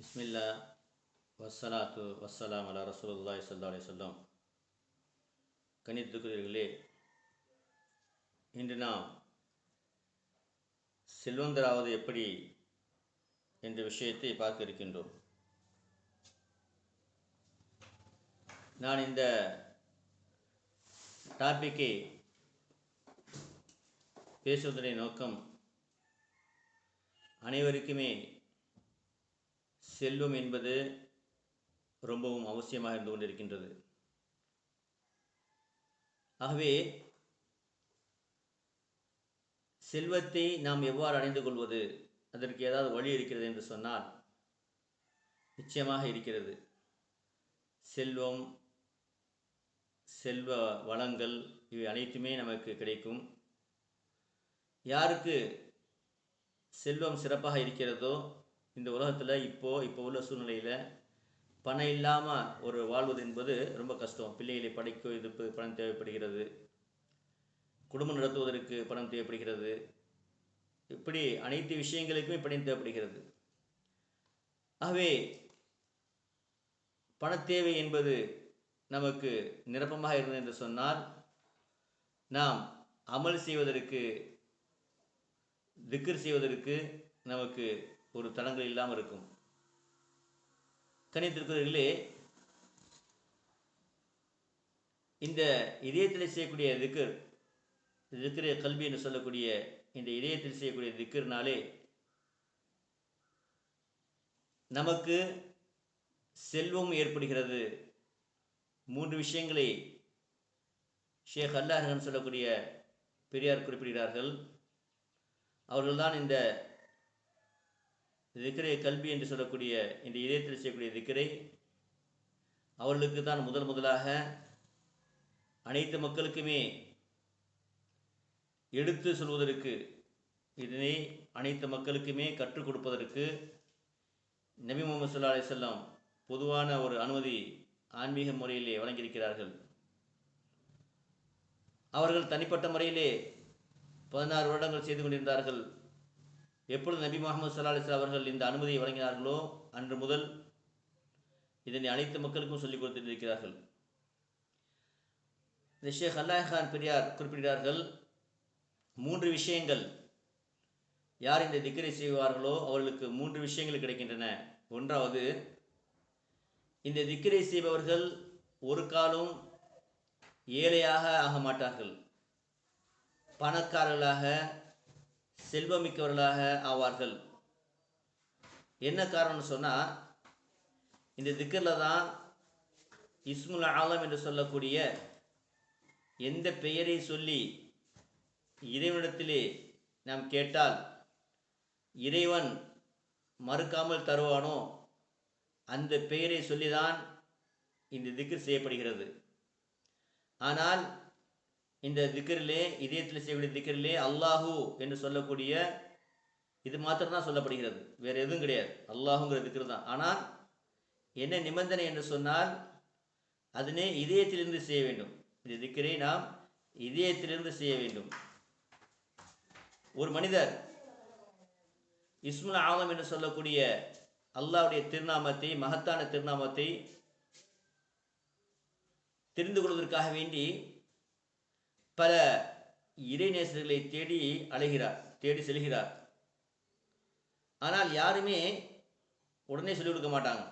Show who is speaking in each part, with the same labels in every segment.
Speaker 1: பிஸ்மில்லா வசலாத்து வசலாம் அலா ரசூலுல்லாஹி ஸல்லல்லாஹு அலைஹி சொல்லம் கணித்துக்குரியர்களே இன்று நாம் செல்வந்தராவது எப்படி என்ற விஷயத்தை பார்க்க இருக்கின்றோம். நான் இந்த டாப்பிக்கை பேசுவதனுடைய நோக்கம் அனைவருக்குமே செல்வம் என்பது ரொம்பவும் அவசியமாக இருந்து கொண்டிருக்கின்றது. ஆகவே செல்வத்தை நாம் எவ்வாறு அடைந்து கொள்வது? அதற்கு ஏதாவது வழி இருக்கிறது என்று சொன்னால் நிச்சயமாக இருக்கிறது. செல்வம் செல்வ வளங்கள் இவை அனைத்துமே நமக்கு கிடைக்கும். யாருக்கு செல்வம் சிறப்பாக இருக்கிறதோ இந்த உலகத்தில் இப்போது இப்போ உள்ள சூழ்நிலையில் பணம் இல்லாமல் ஒரு வாழ்வது என்பது ரொம்ப கஷ்டம். பிள்ளைகளை படிக்க இதுக்கு பணம் தேவைப்படுகிறது. குடும்பம் நடத்துவதற்கு பணம் தேவைப்படுகிறது. இப்படி அனைத்து விஷயங்களுக்குமே பணம் தேவைப்படுகிறது. ஆகவே பணத்தேவை என்பது நமக்கு நிரப்பமாக இருந்தது என்று சொன்னால் நாம் அமல் செய்வதற்கு திக்கர் செய்வதற்கு நமக்கு ஒரு தடங்கள் இல்லாமல் இருக்கும். கணித்திருக்கிறவர்களே இந்த இதயத்தில் செய்யக்கூடிய திக்கர் இருக்கிற கல்வி என்று சொல்லக்கூடிய இந்த இதயத்தில் செய்யக்கூடிய திக்கர்னாலே நமக்கு செல்வம் ஏற்படுகிறது. மூன்று விஷயங்களை ஷேக் அல்லாஹன் சொல்லக்கூடிய பெரியார் குறிப்பிடுகிறார்கள். அவர்கள்தான் இந்த திக்கரை கல்வி என்று சொல்லக்கூடிய இந்த இதயத்தில் செய்யக்கூடிய திக்கரை அவர்களுக்கு தான் முதல் முதலாக அனைத்து மக்களுக்குமே எடுத்து சொல்வதற்கு இதனை அனைத்து மக்களுக்குமே கற்றுக் கொடுப்பதற்கு நபி முகமது சொல்லா அலிசல்லாம் பொதுவான ஒரு அனுமதி ஆன்மீக முறையிலே வழங்கியிருக்கிறார்கள். அவர்கள் தனிப்பட்ட முறையிலே பதினாறு வருடங்கள் செய்து கொண்டிருந்தார்கள். எப்பொழுது நபி முகமது சல்லா அலிஸ்லா அவர்கள் இந்த அனுமதியை வழங்கினார்களோ அன்று முதல் இதனை அனைத்து மக்களுக்கும் சொல்லிக் கொடுத்திருக்கிறார்கள். இந்த ஷேக் அல்லாஹான் பெரியார் குறிப்பிடுகிறார்கள் மூன்று விஷயங்கள் யார் இந்த திக்கரை செய்வார்களோ அவர்களுக்கு மூன்று விஷயங்கள் கிடைக்கின்றன. ஒன்றாவது இந்த திக்கரை செய்பவர்கள் ஒரு காலம் ஏழையாக ஆக மாட்டார்கள். பணக்காரர்களாக செல்வமிக்கவர்களாக ஆவார்கள். என்ன காரணம்னு சொன்னால் இந்த திக்கரில் தான் இஸ்முல் ஆலம் என்று சொல்லக்கூடிய எந்த பெயரை சொல்லி இறைவனிடத்திலே நாம் கேட்டால் இறைவன் மறுக்காமல் தருவானோ அந்த பெயரை சொல்லிதான் இந்த திக்கு செய்யப்படுகிறது. ஆனால் இந்த திக்கரிலே இதயத்தில் செய்யக்கூடிய திக்கரிலே அல்லாஹூ என்று சொல்லக்கூடிய இது மாத்திரம் தான் சொல்லப்படுகிறது. வேறு எதுவும் கிடையாது. அல்லாஹுங்கிற திக்கர் தான். ஆனால் என்ன நிபந்தனை என்று சொன்னால் அதனை இதயத்திலிருந்து செய்ய வேண்டும். இந்த திக்கரை நாம் இதயத்திலிருந்து செய்ய வேண்டும். ஒரு மனிதர் இஸ்முல் ஆலம் என்று சொல்லக்கூடிய அல்லாவுடைய திருநாமத்தை மகத்தான திருநாமத்தை தெரிந்து கொள்வதற்காக வேண்டி பல இறைநேசர்களை தேடி அலைகிறார் தேடி செல்கிறார். ஆனால் யாருமே உடனே சொல்லிக் கொடுக்க மாட்டாங்க.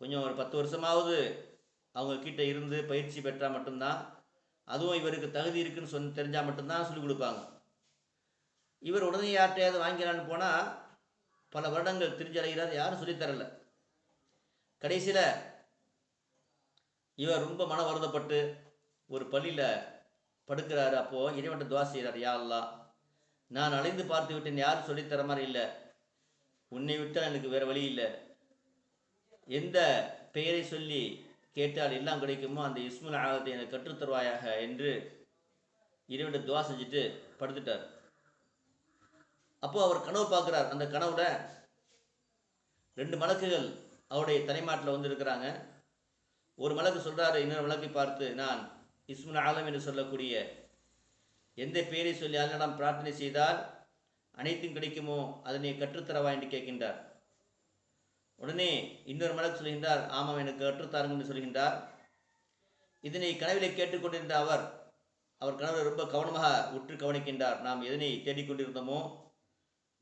Speaker 1: கொஞ்சம் ஒரு பத்து வருஷமாவது அவங்க கிட்ட இருந்து பயிற்சி பெற்றால் மட்டும்தான் அதுவும் இவருக்கு தகுதி இருக்குன்னு சொன்ன தெரிஞ்சால் மட்டும்தான் சொல்லிக் கொடுப்பாங்க. இவர் உடனே யார்கிட்டையாவது வாங்கிக்கிறான்னு போனால் பல வருடங்கள் திரிஞ்சு யாரும் சொல்லித்தரல கடைசியில் இவர் ரொம்ப மன வருதப்பட்டு ஒரு பள்ளியில் படுக்கிறாரு. அப்போது இறைவன்ட்ட துவா செய்கிறார் யா அல்லா நான் அலைந்து பார்த்து விட்டேன். யாரும் சொல்லித்தர மாதிரி இல்லை. உன்னை விட்டால் எனக்கு வேறு வழி இல்லை. எந்த பெயரை சொல்லி கேட்டால் எல்லாம் கிடைக்குமோ அந்த இஸ்முல் ஆகத்தை எனக்கு கற்றுத்தருவாயாக என்று இறைவன்ட்ட துவா செஞ்சுட்டு படுத்துட்டார். அப்போது அவர் கனவு பார்க்குறார். அந்த கனவுல ரெண்டு மலக்குகள் அவருடைய தலைமாட்டில் வந்து இருக்கிறாங்க ஒரு மலக்கு சொல்கிறாரு இன்னொரு மலக்கை பார்த்து நான் இஸ்முன் ஆலம் என்று சொல்லக்கூடிய எந்த பெயரை சொல்லி அதனிடம் பிரார்த்தனை செய்தால் அனைத்தும் கிடைக்குமோ அதனை கற்றுத்தரவா என்று கேட்கின்றார். உடனே இன்னொரு மலர் சொல்கின்றார் ஆமாம் எனக்கு கற்றுத்தாருங்க என்று சொல்கின்றார். இதனை கனவிலே கேட்டுக்கொண்டிருந்த அவர் அவர் கனவை ரொம்ப கவனமாக உற்று கவனிக்கின்றார். நாம் எதனை தேடிக்கொண்டிருந்தோமோ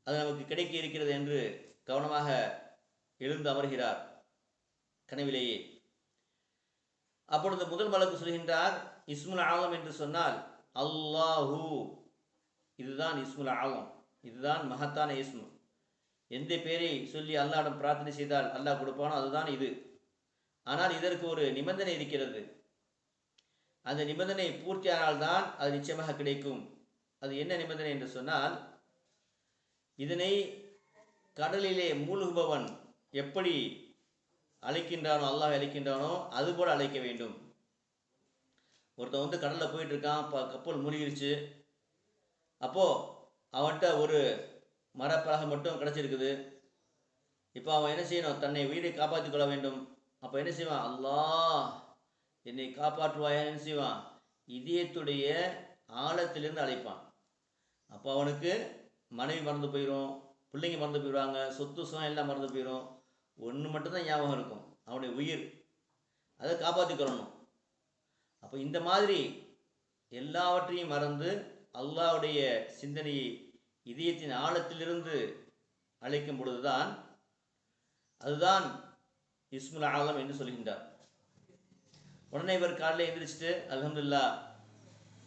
Speaker 1: அது நமக்கு கிடைக்க இருக்கிறது என்று கவனமாக எழுந்து அமர்கிறார் கனவிலேயே. அப்பொழுது முதல் மலக்கு சொல்கின்றார் இஸ்முல் ஆலம் என்று சொன்னால் அல்லாஹூ. இதுதான் இஸ்முல் ஆலம். இதுதான் மகத்தான இஸ்மு. எந்த பேரை சொல்லி அல்லாடம் பிரார்த்தனை செய்தால் அல்லாஹ் கொடுப்பானோ அதுதான் இது. ஆனால் இதற்கு ஒரு நிபந்தனை இருக்கிறது. அந்த நிபந்தனை பூர்த்தியானால்தான் அது நிச்சயமாக கிடைக்கும். அது என்ன நிபந்தனை என்று சொன்னால் இதனை கடலிலே மூழ்குபவன் எப்படி அழைக்கின்றானோ அல்லாஹ் அழைக்கின்றானோ அதுபோல் அழைக்க வேண்டும். ஒருத்தன் வந்து கடலில் போயிட்டு இருக்கான் இப்போ கப்பல் மூழ்கிருச்சு. அப்போது அவன்கிட்ட ஒரு மரப்பலகை மட்டும் கிடச்சிருக்குது. இப்போ அவன் என்ன செய்யணும்? தன்னை உயிரை காப்பாற்றிக் கொள்ள வேண்டும். அப்போ என்ன செய்வான்? அல்லா என்னை காப்பாற்றுவாயா? என்ன செய்வான்? இதயத்துடைய ஆழத்திலிருந்து அழைப்பான். அப்போ அவனுக்கு மனைவி மறந்து போயிடும் பிள்ளைங்க மறந்து போயிடுவாங்க சொத்து சுகம் எல்லாம் மறந்து போயிடும் ஒன்று மட்டும்தான் ஞாபகம் இருக்கும். அவனுடைய உயிர். அதை காப்பாற்றிக்கொள்ளணும் அப்போ இந்த மாதிரி எல்லாவற்றையும் மறந்து அல்லாஹ்வுடைய சிந்தனையை இதயத்தின் ஆழத்திலிருந்து அழைக்கும் பொழுதுதான் அதுதான் இஸ்முல் ஆலம் என்று சொல்கின்றார். உடனே இவர் காலையில் எந்திரிச்சிட்டு அலமதுல்லா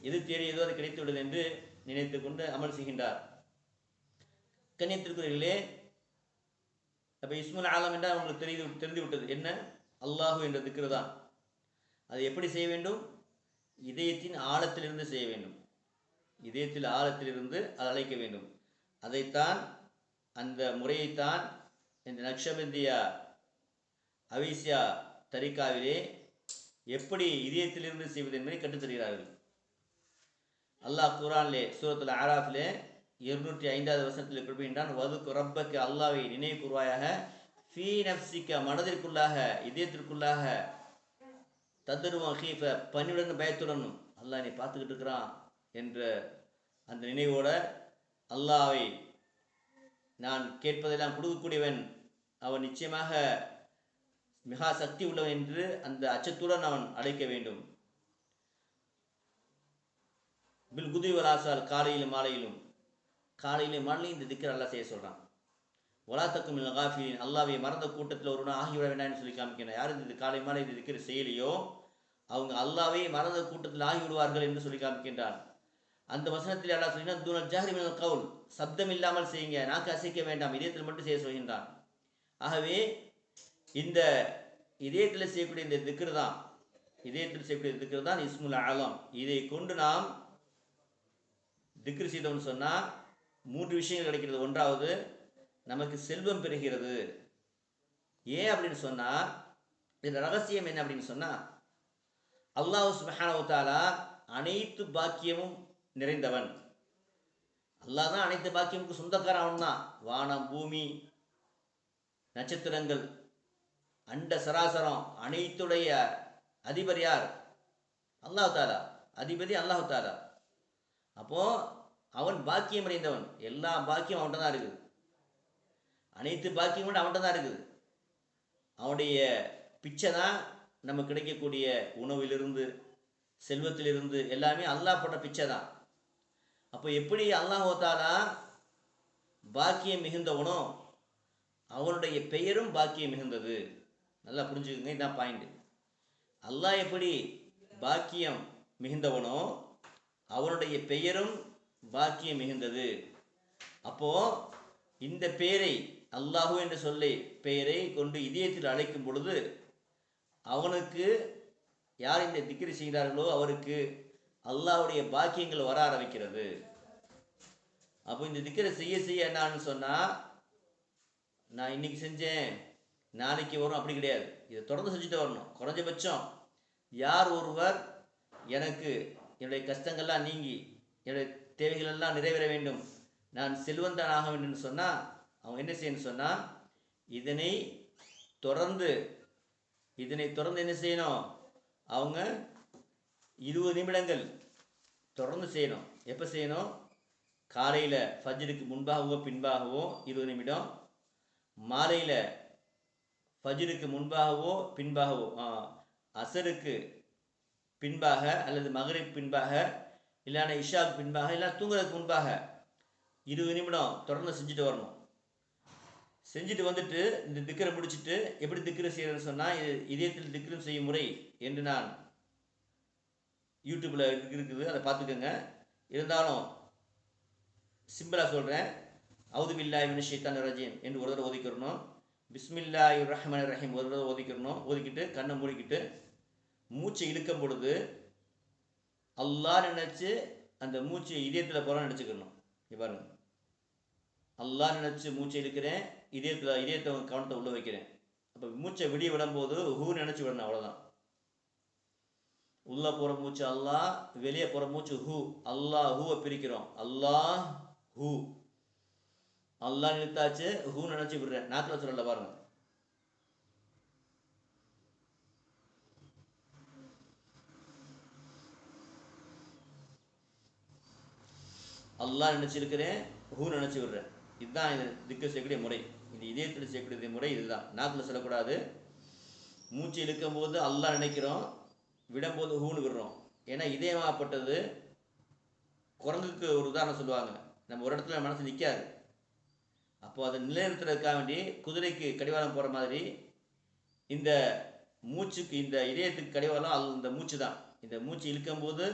Speaker 1: எது தேடியதோ அது கிடைத்து விடுது என்று நினைத்து கொண்டு அமல் செய்கின்றார். கண்ணியத்திற்குரியர்களே அப்போ இஸ்முல் ஆலம் என்றால் உங்களுக்கு தெரிந்து தெரிந்து விட்டது என்ன? அல்லாஹு என்ற திக்ரு தான் அதை எப்படி செய்ய வேண்டும்? இதயத்தின் ஆழத்திலிருந்து செய்ய வேண்டும். இதயத்தில் ஆழத்திலிருந்து அதை அழைக்க வேண்டும். அதைத்தான் அந்த முறையைத்தான் இந்த நக்ஷபந்தியா அவிசியா தரிகாவிலே எப்படி இதயத்திலிருந்து செய்வது என்பதை கற்றுத்தருகிறார்கள். அல்லாஹ் குரான்லே சூரத்தில் ஆராஃபிலே இருநூற்றி ஐந்தாவது வருஷத்தில் குறிப்பிட்டான் வதுக்கு ரப்பக்கு அல்லாவை நினைவு கூறுவாயாக ஃபீ நப்சிக்க மனதிற்குள்ளாக இதயத்திற்குள்ளாக தத்தருவம் ஹீஃப பணியுடன் பயத்துடனும். அல்லாஹ் நீ பார்த்துக்கிட்டு இருக்கிறான் என்ற அந்த நினைவோட அல்லாவை நான் கேட்பதெல்லாம் கொடுக்கக்கூடியவன். அவன் நிச்சயமாக மிகா சக்தி உள்ளவன் என்று அந்த அச்சத்துடன் அவன் அழைக்க வேண்டும். பில் குதிவராசால் காலையிலும் மாலையிலும் காலையிலும் மாலையிலும் இந்த திக்கர் அல்லா செய்ய சொல்கிறான் ஒலாத்தக்கும் இல்லை அல்லாவை மறந்த கூட்டத்தில் ஒருவனா ஆகிவிட வேண்டாம்னு சொல்லி காமிக்கிறேன் யார் இந்த காலை மாலை இது இருக்கிற செய்யலையோ? அவங்க அல்லாவை மறந்த கூட்டத்தில் ஆகிவிடுவார்கள் என்று சொல்லி காமிக்கின்றான் அந்த வசனத்தில் அல்லா சொல்லினா தூணல் ஜாஹரி மினல் கவுல் சப்தம் இல்லாமல் செய்யுங்க நாக்கு அசைக்க வேண்டாம் இதயத்தில் மட்டும் செய்ய சொல்கின்றான் ஆகவே இந்த இதயத்தில் செய்யக்கூடிய இந்த திக்ரு தான் இதயத்தில் செய்யக்கூடிய திக்ரு தான் இஸ்முல் ஆலம் இதை கொண்டு நாம் திக்ரு செய்தோம்னு சொன்னால் மூன்று விஷயங்கள் கிடைக்கிறது. ஒன்றாவது நமக்கு செல்வம் பெறுகிறது. ஏன் அப்படின்னு சொன்னால் இந்த ரகசியம் என்ன அப்படின்னு சொன்னால் அல்லாஹ் சுபஹானவுத்தாலா அனைத்து பாக்கியமும் நிறைந்தவன். அல்லாஹ் தான் அனைத்து பாக்கியமுக்கு சொந்தக்காரன் அவன் தான். வானம் பூமி நட்சத்திரங்கள் அண்ட சராசரம் அனைத்துடைய அதிபர் யார்? அல்லாஹ் தாலா அதிபதி அல்லாஹ் தாலா அப்போ அவன் பாக்கியம் அடைந்தவன். எல்லா பாக்கியம் அவன்கிட்ட தான் இருக்குது. அனைத்து பாக்கியம் கூட அவன்கிட்ட தான் இருக்குது. அவனுடைய பிச்சை தான் நமக்கு கிடைக்கக்கூடிய உணவிலிருந்து செல்வத்திலிருந்து எல்லாமே அல்லாஹ் போட்ட பிச்சை தான் அப்போ எப்படி அல்லாஹ் ஓத்தாலா பாக்கியம் மிகுந்தவனோ அவனுடைய பெயரும் பாக்கியம் மிகுந்தது. நல்லா புரிஞ்சுக்கோங்க இதுதான் பாயிண்ட் அல்லாஹ் எப்படி பாக்கியம் மிகுந்தவனோ அவனுடைய பெயரும் பாக்கியம் மிகுந்தது. அப்போ இந்த பெயரை அல்லாஹு என்று சொல்லி பெயரை கொண்டு இதயத்தில் அழைக்கும் பொழுது அவனுக்கு யார் இந்த திக்ரி செய்கிறார்களோ அவருக்கு அல்லாஹுடைய பாக்கியங்கள் வர ஆரம்பிக்கிறது. அப்போ இந்த திக்கரை செய்ய செய்ய என்னான்னு சொன்னால் நான் இன்னைக்கு செஞ்சேன் நாளைக்கு வரும் அப்படி கிடையாது. இதை தொடர்ந்து செஞ்சுட்டு வரணும். குறைஞ்சபட்சம் யார் ஒருவர் எனக்கு என்னுடைய கஷ்டங்கள்லாம் நீங்கி என்னுடைய தேவைகளெல்லாம் நிறைவேற வேண்டும் நான் செல்வந்தன் ஆக வேண்டும் சொன்னால் அவங்க என்ன செய்யணும்னு சொன்னால் இதனை தொடர்ந்து இதனை தொடர்ந்து என்ன செய்யணும்? அவங்க இருபது நிமிடங்கள் தொடர்ந்து செய்யணும். எப்போ செய்யணும்? காலையில் ஃபஜ்ருக்கு முன்பாகவோ பின்பாகவோ இருபது நிமிடம். மாலையில் ஃபஜ்ருக்கு முன்பாகவோ பின்பாகவோ அசருக்கு பின்பாக அல்லது மகரிப் பின்பாக இல்லைன்னா இஷாவுக்கு பின்பாக இல்லை தூங்குறதுக்கு முன்பாக இருபது நிமிடம் தொடர்ந்து செஞ்சுட்டு வரணும். செஞ்சுட்டு வந்துட்டு இந்த திக்கரை முடிச்சுட்டு எப்படி திக்கரை செய்யறேன்னு சொன்னால் இது இதயத்தில் திக்கரம் செய்யும் முறை என்று நான் யூடியூப்பில் இருக்குது. அதை பார்த்துக்கோங்க. இருந்தாலும் சிம்பிளாக சொல்கிறேன் அவுதுபில்லாய் பில்லாய் மின ரஜீம் என்று ஒரு தடவை ஒதுக்கிடணும் பிஸ்மில்லாய் ரஹ்மான் ரஹீம் ஒரு தடவை ஒதுக்கிடணும் ஒதுக்கிட்டு கண்ணை மூடிக்கிட்டு மூச்சை இழுக்கும் பொழுது அல்லா நினச்சி அந்த மூச்சை இதயத்தில் போகிற நினச்சிக்கணும். இங்க பாருங்க. அல்லா நினச்சி மூச்சை இழுக்கிறேன். இதயத்தில் இதயத்தை கவனத்தை உள்ள வைக்கிறேன். அப்போ மூச்சை விடிய விடும்போது ஹூ நினச்சி விடணும் அவ்வளோதான் உள்ள போகிற மூச்சு அல்லாஹ் வெளியே போகிற மூச்சு ஹூ. அல்லாஹ் ஹூவை பிரிக்கிறோம். அல்லாஹ். ஹூ அல்லாஹ் நிறுத்தாச்சு ஹூ நினச்சி விடுறேன். நாக்கில் சொல்லல பாருங்க. அல்லாஹ் நினச்சிருக்கிறேன் ஹூ நினச்சி விடுறேன். இதுதான் இது திக்கு செய்யக்கூடிய முறை. இது இதயத்தில் செய்யக்கூடிய முறை இதுதான். நாக்கில் சொல்லக்கூடாது. மூச்சு இழுக்கும் போது நினைக்கிறோம். விடும்போது ஹூன்னு விடுறோம். ஏன்னா இதயமாகப்பட்டது குரங்குக்கு ஒரு உதாரணம் சொல்லுவாங்க. நம்ம ஒரு இடத்துல மனசு நிற்காது அப்போது அதை நிலைநிறுத்துறதுக்காக வேண்டி குதிரைக்கு கடிவாளம் போகிற மாதிரி இந்த மூச்சுக்கு இந்த இதயத்துக்கு கடிவாளம் அல் இந்த மூச்சு தான் இந்த மூச்சு இழுக்கும் போது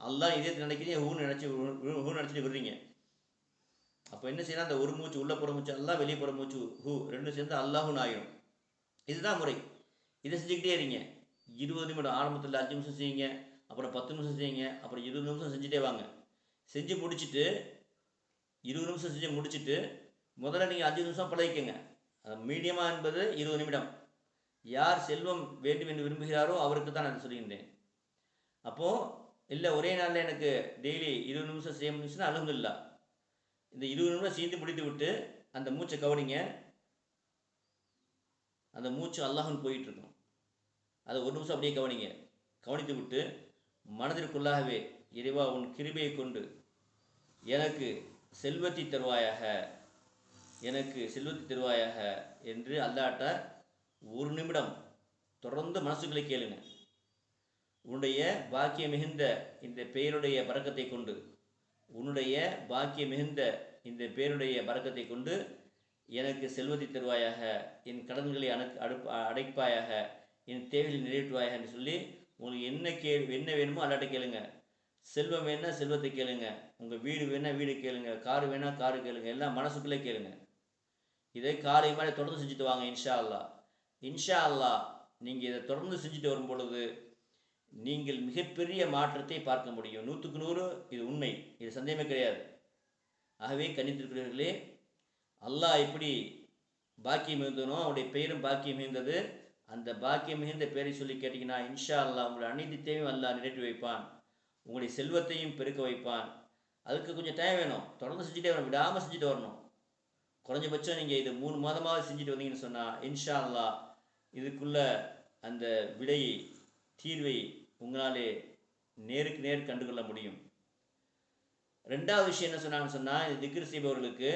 Speaker 1: அல்லாஹ் இதயத்தை நினைக்கிறீங்க ஹூன்னு நினச்சி ஹூ நினச்சிட்டு விடுறீங்க. அப்போ என்ன செய்யணும்? அந்த ஒரு மூச்சு உள்ள புற மூச்சு அல்லா வெளியே புற மூச்சு ஹூ ரெண்டும் சேர்ந்து அல்லாஹுன்னு ஆயிரும். இதுதான் முறை. இதை செஞ்சுக்கிட்டே இருங்க. இருபது நிமிடம் ஆரம்பத்தில் அஞ்சு நிமிஷம் செய்யுங்க. அப்புறம் பத்து நிமிஷம் செய்யுங்க. அப்புறம் இருபது நிமிஷம் செஞ்சுட்டே வாங்க. செஞ்சு முடிச்சுட்டு இருபது நிமிஷம் செஞ்சு முடிச்சுட்டு முதல்ல நீங்கள் அஞ்சு நிமிஷம் பழகிக்கங்க. மீடியமாக என்பது இருபது நிமிடம். யார் செல்வம் வேண்டும் என்று விரும்புகிறாரோ அவருக்கு தான் நான் சொல்கின்றேன். அப்போது இல்லை ஒரே நாளில் எனக்கு டெய்லி இருபது நிமிஷம் செய்ய முடிஞ்சுன்னா அலமதுல்லா இந்த இருபது நிமிடம் சீந்து பிடித்து விட்டு அந்த மூச்சை கவனிங்க. அந்த மூச்சு அல்லாஹுன்னு போயிட்டு இருக்கும் அதை ஒரு நிமிஷம் அப்படியே கவனிங்க. கவனித்து விட்டு மனதிற்குள்ளாகவே இறைவா உன் கிருபையை கொண்டு எனக்கு செல்வத்தை தருவாயாக எனக்கு செல்வத்தை தருவாயாக என்று அல்லாட்ட ஒரு நிமிடம் தொடர்ந்து மனசுகளை கேளுங்க. உன்னுடைய பாக்கியம் மிகுந்த இந்த பெயருடைய பறக்கத்தை கொண்டு உன்னுடைய பாக்கிய மிகுந்த இந்த பேருடைய பறக்கத்தை கொண்டு எனக்கு செல்வத்தை தருவாயாக என் கடன்களை அணு அடுப்ப அடைப்பாயாக என் தேவைகளை நிறைவேற்றுவாயாக என்று சொல்லி உங்களுக்கு என்ன கே என்ன வேணுமோ அல்லாட்ட கேளுங்க. செல்வம் வேணால் செல்வத்தை கேளுங்க. உங்கள் வீடு வேணால் வீடு கேளுங்க. கார் வேணால் காரு கேளுங்க. எல்லாம் மனசுக்குள்ளே கேளுங்க. இதை காலை மாதிரி தொடர்ந்து செஞ்சுட்டு வாங்க இன்ஷா அல்லாஹ். இன்ஷா அல்லாஹ் நீங்கள் இதை தொடர்ந்து செஞ்சுட்டு வரும் பொழுது நீங்கள் மிகப்பெரிய மாற்றத்தை பார்க்க முடியும். நூற்றுக்கு நூறு இது உண்மை. இது சந்தேகமே கிடையாது. ஆகவே கணித்திருக்கிறீர்களே அல்லாஹ் எப்படி பாக்கியம் மிகுந்தனோ அவருடைய பெயரும் பாக்கியம் மிகுந்தது. அந்த பாக்கியம் மிகுந்த பெயரை சொல்லி கேட்டிங்கன்னா இன்ஷா அல்லாஹ் உங்களுடைய அனைத்து தேவையும் அல்லாஹ் நிறைவேற்றி வைப்பான். உங்களுடைய செல்வத்தையும் பெருக்க வைப்பான். அதுக்கு கொஞ்சம் டைம் வேணும். தொடர்ந்து செஞ்சுட்டே வரணும். விடாமல் செஞ்சுட்டு வரணும். குறைஞ்சபட்சம் நீங்கள் இது மூணு மாதமாவது செஞ்சுட்டு வந்தீங்கன்னு சொன்னால் இன்ஷா அல்லாஹ் இதுக்குள்ள அந்த விடையை தீர்வை உங்களாலே நேருக்கு நேர் கண்டுகொள்ள முடியும். ரெண்டாவது விஷயம் என்ன சொன்னாங்கன்னு சொன்னால் இந்த செய்பவர்களுக்கு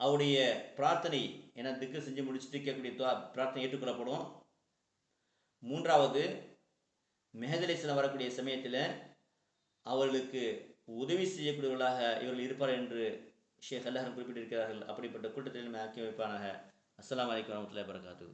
Speaker 1: அவருடைய பிரார்த்தனை ஏன்னா திக்கு செஞ்சு முடிச்சுட்டு கேட்கக்கூடிய பிரார்த்தனை ஏற்றுக்கொள்ளப்படும். மூன்றாவது மெஹதலேசனம் வரக்கூடிய சமயத்தில் அவர்களுக்கு உதவி செய்யக்கூடியவர்களாக இவர்கள் இருப்பார் என்று ஷேக் அல்லாஹன் குறிப்பிட்டிருக்கிறார்கள். அப்படிப்பட்ட கூட்டத்தில் ஆக்கி வைப்பானாக. அஸ்லாம் வலைக்கம் வரமத்துல வரகாத்து